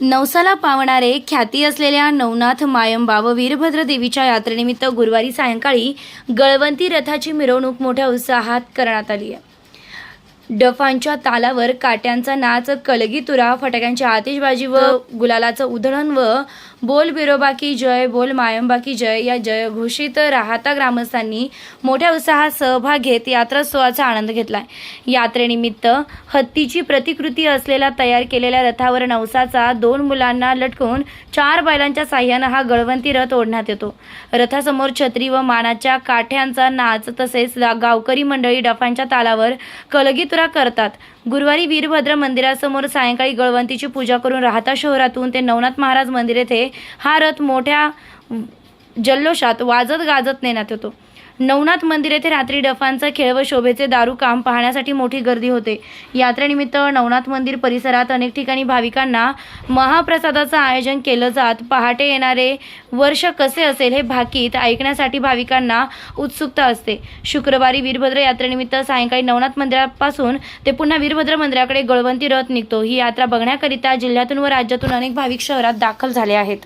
नवसाला पावणारे ख्याती असलेल्या नवनाथ मायंबा व वीरभद्र देवीच्या यात्रेनिमित्त गुरुवारी सायंकाळी गळवंती रथाची मिरवणूक मोठ्या उत्साहात करण्यात आली आहे. डफांच्या तालावर काट्यांचा नाच कलगीतुरा फटाक्यांची आतिषबाजी व गुलालाचं उधळण व बोल बिरोबा की जय बोल मायंबा की जय या जयघोषित राहता ग्रामस्थांनी मोठ्या उत्साहात सहभाग घेत यात्रोत्सवाचा आनंद घेतलाय. यात्रेनिमित्त हत्तीची प्रतिकृती असलेला तयार केलेल्या रथावर नवसाचा दोन मुलांना लटकून चार बैलांच्या साह्यानं हा गळवंती रथ ओढण्यात येतो. रथासमोर छत्री व मानाच्या काठ्यांचा नाच तसेच गावकरी मंडळी डफांच्या तालावर कलगीतुरा करतात. गुरुवारी वीरभद्र मंदिरासमोर सायंकाळी गळवंतीची पूजा करून राहता शहरातून ते नवनाथ महाराज मंदिर येथे हा रथ मोठ्या जल्लोषात वाजत गाजत नेण्यात येतो. नवनाथ मंदिर येथे रात्री डफांचा खेळ व शोभेचे दारू काम पाहण्यासाठी मोठी गर्दी होते. यात्रेनिमित्त नवनाथ मंदिर परिसरात अनेक ठिकाणी भाविकांना महाप्रसादाचं आयोजन केलं जात. पहाटे येणारे वर्ष कसे असेल हे भाकीत ऐकण्यासाठी भाविकांना उत्सुकता असते. शुक्रवारी वीरभद्र यात्रेनिमित्त सायंकाळी नवनाथ मंदिरापासून ते पुन्हा वीरभद्र मंदिराकडे गळवंती रथ निघतो. ही यात्रा बघण्याकरिता जिल्ह्यातून व राज्यातून अनेक भाविक शहरात दाखल झाले आहेत.